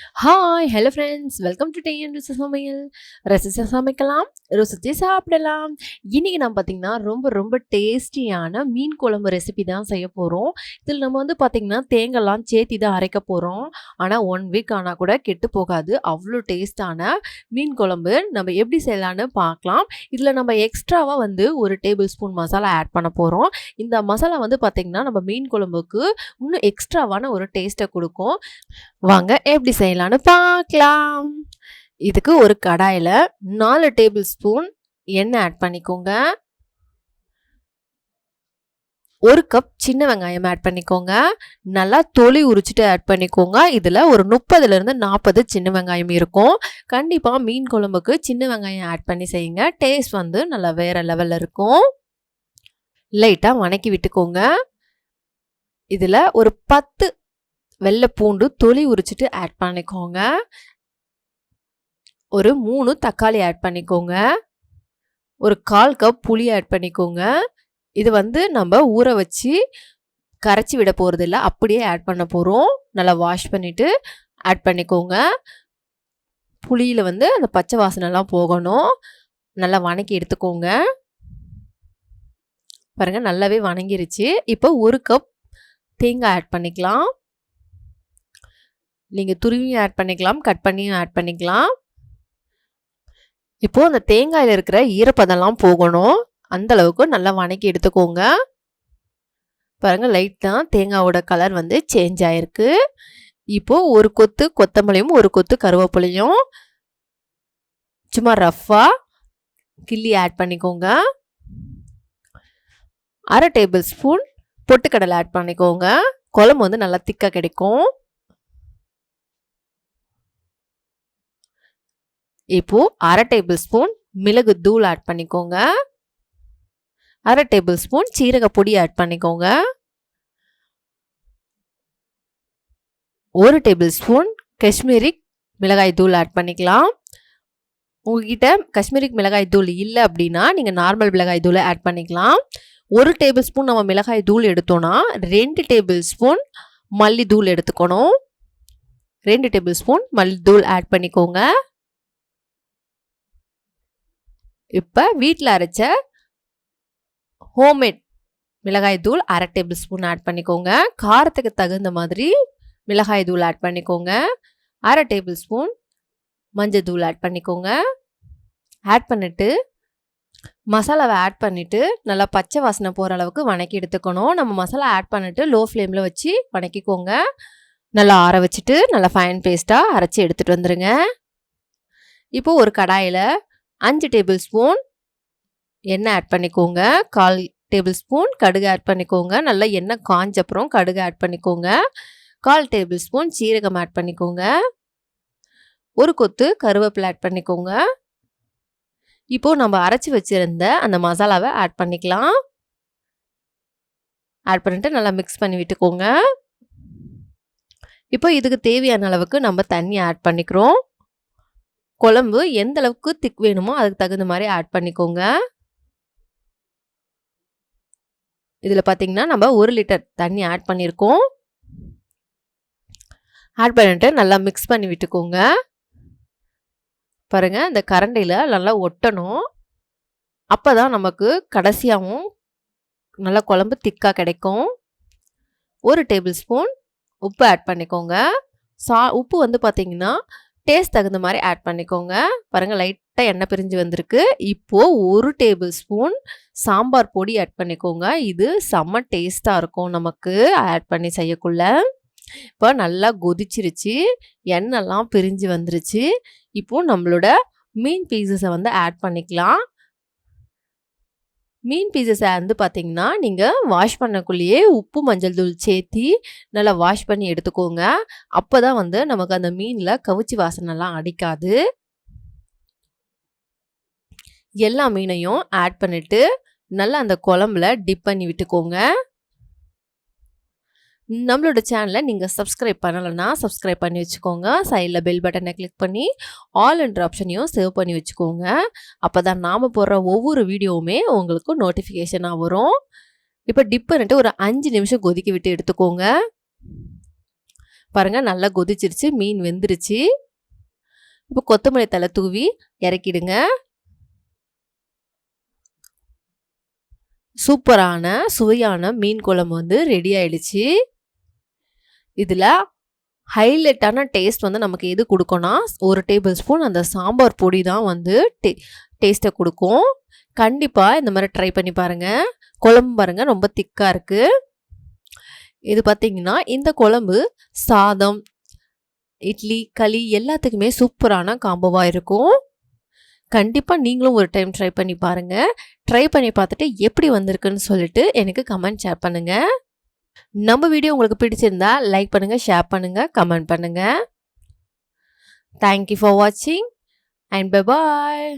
Hi hello friends welcome to tan ருசி சமையல் ரசிச்சு சமைக்கலாம் ருசிச்சு சாப்பிடலாம். இன்றைக்கி நம்ம பார்த்திங்கன்னா ரொம்ப ரொம்ப டேஸ்டியான மீன் குழம்பு ரெசிபி தான் செய்ய போகிறோம் இதில் நம்ம வந்து பார்த்திங்கன்னா தேங்காய்லாம் சேர்த்தி தான் அரைக்க போகிறோம் ஆனால் ஒன் வீக் ஆனால் கூட கெட்டு போகாது. அவ்வளோ டேஸ்டான மீன் குழம்பு நம்ம எப்படி செய்யலான்னு பார்க்கலாம் இதில் நம்ம எக்ஸ்ட்ராவாக வந்து ஒரு டேபிள் ஸ்பூன் மசாலா ஆட் பண்ண போகிறோம் இந்த மசாலா வந்து பார்த்திங்கன்னா நம்ம மீன் குழம்புக்கு இன்னும் எக்ஸ்ட்ராவான ஒரு டேஸ்ட்டை கொடுக்கும். வாங்க எப்படி செய்யலான்னு பார்க்கலாம் இதுக்கு ஒரு கடாயில் நாலு டேபிள் ஸ்பூன் எண்ணெய் ஆட் பண்ணிக்கோங்க. ஒரு கப் சின்ன வெங்காயம் ஆட் பண்ணிக்கோங்க. நல்லா தொளி உரிச்சிட்டு ஆட் பண்ணிக்கோங்க. இதில் ஒரு முப்பதுலேருந்து நாற்பது சின்ன வெங்காயம் இருக்கும். கண்டிப்பாக மீன் குழம்புக்கு சின்ன வெங்காயம் ஆட் பண்ணி செய்யுங்க. டேஸ்ட் வந்து நல்லா வேறு லெவலில் இருக்கும். லைட்டாக வணக்கி விட்டுக்கோங்க. இதில் ஒரு பத்து வெள்ளை பூண்டு தொலி உரிச்சிட்டு ஆட் பண்ணிக்கோங்க. ஒரு மூணு தக்காளி ஆட் பண்ணிக்கோங்க. ஒரு கால் கப் புளி ஆட் பண்ணிக்கோங்க. இது வந்து நம்ம ஊற வச்சு கரைச்சி விட போகிறது இல்லை அப்படியே ஆட் பண்ண போகிறோம் நல்லா வாஷ் பண்ணிவிட்டு ஆட் பண்ணிக்கோங்க. புளியில் வந்து அந்த பச்சை வாசனைலாம் போகணும். நல்லா வணக்கி எடுத்துக்கோங்க. பாருங்கள் நல்லாவே வணங்கிருச்சு. இப்போ ஒரு கப் தேங்காய் ஆட் பண்ணிக்கலாம். நீங்கள் துருவியும் ஆட் பண்ணிக்கலாம் கட் பண்ணியும் ஆட் பண்ணிக்கலாம். இப்போது அந்த தேங்காயில் இருக்கிற ஈரப்பதம்லாம் போகணும். அந்த அளவுக்கு நல்லா வணக்கி எடுத்துக்கோங்க. பாருங்கள் லைட்டாக தேங்காவோட கலர் வந்து சேஞ்ச் ஆகிருக்கு இப்போது ஒரு கொத்து கொத்தமல்லியும் ஒரு கொத்து கருவேப்பிலையும் சும்மா ரஃப்பாக கிள்ளி ஆட் பண்ணிக்கோங்க. அரை டேபிள் ஸ்பூன் பொட்டுக்கடலை ஆட் பண்ணிக்கோங்க. குழம்பு வந்து நல்லா திக்காக கிடைக்கும். இப்போது அரை டேபிள் ஸ்பூன் மிளகு தூள் ஆட் பண்ணிக்கோங்க. அரை டேபிள் ஸ்பூன் சீரக பொடி ஆட் பண்ணிக்கோங்க. ஒரு டேபிள் ஸ்பூன் காஷ்மீரி மிளகாய் தூள் ஆட் பண்ணிக்கலாம். உங்ககிட்ட காஷ்மீரி மிளகாய் தூள் இல்லை அப்படின்னா நீங்கள் நார்மல் மிளகாய் தூளை ஆட் பண்ணிக்கலாம். ஒரு டேபிள் ஸ்பூன் நம்ம மிளகாய் தூள் எடுத்தோன்னா ரெண்டு டேபிள் ஸ்பூன் மல்லி தூள் எடுத்துக்கணும். ரெண்டு டேபிள் ஸ்பூன் மல்லி தூள் ஆட் பண்ணிக்கோங்க. இப்போ வீட்டில் அரைச்ச ஹோம்மேட் மிளகாய் தூள் அரை டேபிள் ஸ்பூன் ஆட் பண்ணிக்கோங்க. காரத்துக்கு தகுந்த மாதிரி மிளகாய் தூள் ஆட் பண்ணிக்கோங்க. அரை டேபிள் ஸ்பூன் மஞ்சள் தூள் ஆட் பண்ணிக்கோங்க. ஆட் பண்ணிவிட்டு மசாலாவை ஆட் பண்ணிவிட்டு நல்லா பச்சை வாசனை போகிற அளவுக்கு வணக்கி எடுத்துக்கணும். நம்ம மசாலா ஆட் பண்ணிவிட்டு லோ ஃப்ளேமில் வச்சு வணக்கிக்கோங்க. நல்லா ஆற வச்சுட்டு நல்லா ஃபைன் பேஸ்ட்டாக அரைச்சி எடுத்துகிட்டு வந்துடுங்க இப்போது ஒரு கடாயில் அஞ்சு டேபிள் ஸ்பூன் எண்ணெய் ஆட் பண்ணிக்கோங்க. கால் டேபிள் ஸ்பூன் கடுகு ஆட் பண்ணிக்கோங்க. நல்லா எண்ணெய் காஞ்ச அப்புறம் கடுகு ஆட் பண்ணிக்கோங்க. கால் டேபிள் ஸ்பூன் சீரகம் ஆட் பண்ணிக்கோங்க. ஒரு கொத்து கருவேப்பிலை ஆட் பண்ணிக்கோங்க. இப்போது நம்ம அரைச்சி வச்சுருந்த அந்த மசாலாவை ஆட் பண்ணிக்கலாம். ஆட் பண்ணிட்டு நல்லா மிக்ஸ் பண்ணி விட்டுக்கோங்க. இப்போ இதுக்கு தேவையான அளவுக்கு நம்ம தண்ணி ஆட் பண்ணிக்கிறோம். குழம்பு எந்த அளவுக்கு திக் வேணுமோ அதுக்கு தகுந்த மாதிரி ஆட் பண்ணிக்கோங்க. இதில் பார்த்தீங்கன்னா நம்ம ஒரு லிட்டர் தண்ணி ஆட் பண்ணியிருக்கோம் ஆட் பண்ணிட்டு நல்லா மிக்ஸ் பண்ணி விட்டுக்கோங்க. பாருங்கள் இந்த கரண்டியில் நல்லா ஒட்டணும். அப்போ தான் நமக்கு கடைசியாகவும் நல்லா குழம்பு திக்காக கிடைக்கும். ஒரு டேபிள் ஸ்பூன் உப்பு ஆட் பண்ணிக்கோங்க. சா உப்பு வந்து பார்த்திங்கன்னா டேஸ்ட் தகுந்த மாதிரி ஆட் பண்ணிக்கோங்க. பாருங்கள் லைட்டாக எண்ணெய் பிரிஞ்சு வந்திருக்கு. இப்போது ஒரு டேபிள் ஸ்பூன் சாம்பார் பொடி ஆட் பண்ணிக்கோங்க. இது செம்ம டேஸ்ட்டாக இருக்கும் நமக்கு ஆட் பண்ணி செய்யக்குள்ள. இப்போ நல்லா கொதிச்சிருச்சு. எண்ணெய்லாம் பிரிஞ்சு வந்துருச்சு. இப்போது நம்மளோட மீன் பீசஸை வந்து ஆட் பண்ணிக்கலாம். மீன் பீசஸை வந்து பார்த்திங்கன்னா நீங்கள் வாஷ் பண்ணக்குள்ளேயே உப்பு மஞ்சள் தூள் சேர்த்தி நல்லா வாஷ் பண்ணி எடுத்துக்கோங்க. அப்போ தான் வந்து நமக்கு அந்த மீனில் கவுச்சி வாசனைலாம் அடிக்காது. எல்லா மீனையும் ஆட் பண்ணிவிட்டு நல்லா அந்த குழம்புல டிப் பண்ணி விட்டுக்கோங்க. நம்மளோட சேனலை நீங்கள் சப்ஸ்கிரைப் பண்ணலைன்னா சப்ஸ்கிரைப் பண்ணி வச்சுக்கோங்க. சைடில் பெல் பட்டனை கிளிக் பண்ணி ஆல் என்ற ஆப்ஷனையும் சேவ் பண்ணி வச்சுக்கோங்க. அப்போ தான் நாம் போடுற ஒவ்வொரு வீடியோவுமே உங்களுக்கு நோட்டிஃபிகேஷனாக வரும். இப்போ டிப் பண்ணிட்டு ஒரு அஞ்சு நிமிஷம் கொதிக்க விட்டு எடுத்துக்கோங்க. பாருங்கள் நல்லா கொதிச்சிருச்சு மீன் வெந்துருச்சு. இப்போ கொத்தமல்லி தலை தூவி இறக்கிடுங்க. சூப்பரான சுவையான மீன் குழம்பு வந்து ரெடி ஆயிடுச்சு. இதில் ஹைலைட்டான டேஸ்ட் வந்து நமக்கு எது கொடுக்கும்னா ஒரு டேபிள் ஸ்பூன் அந்த சாம்பார் பொடி தான் வந்து டே டேஸ்ட்டை கொடுக்கும். கண்டிப்பாக இந்த மாதிரி ட்ரை பண்ணி பாருங்கள் குழம்பு பாருங்கள் ரொம்ப திக்காக இருக்குது இது பார்த்திங்கன்னா இந்த குழம்பு சாதம் இட்லி களி எல்லாத்துக்குமே சூப்பரான காம்போவாக இருக்கும். கண்டிப்பாக நீங்களும் ஒரு டைம் ட்ரை பண்ணி பாருங்கள் ட்ரை பண்ணி பார்த்துட்டு எப்படி வந்திருக்குன்னு சொல்லிட்டு எனக்கு கமெண்ட் ஷேர் பண்ணுங்கள் நம்ம வீடியோ உங்களுக்கு பிடிச்சிருந்தா லைக் பண்ணுங்கள் ஷேர் பண்ணுங்கள் கமெண்ட் பண்ணுங்கள் தேங்க்யூ ஃபார் வாட்சிங் அண்ட் பை பாய்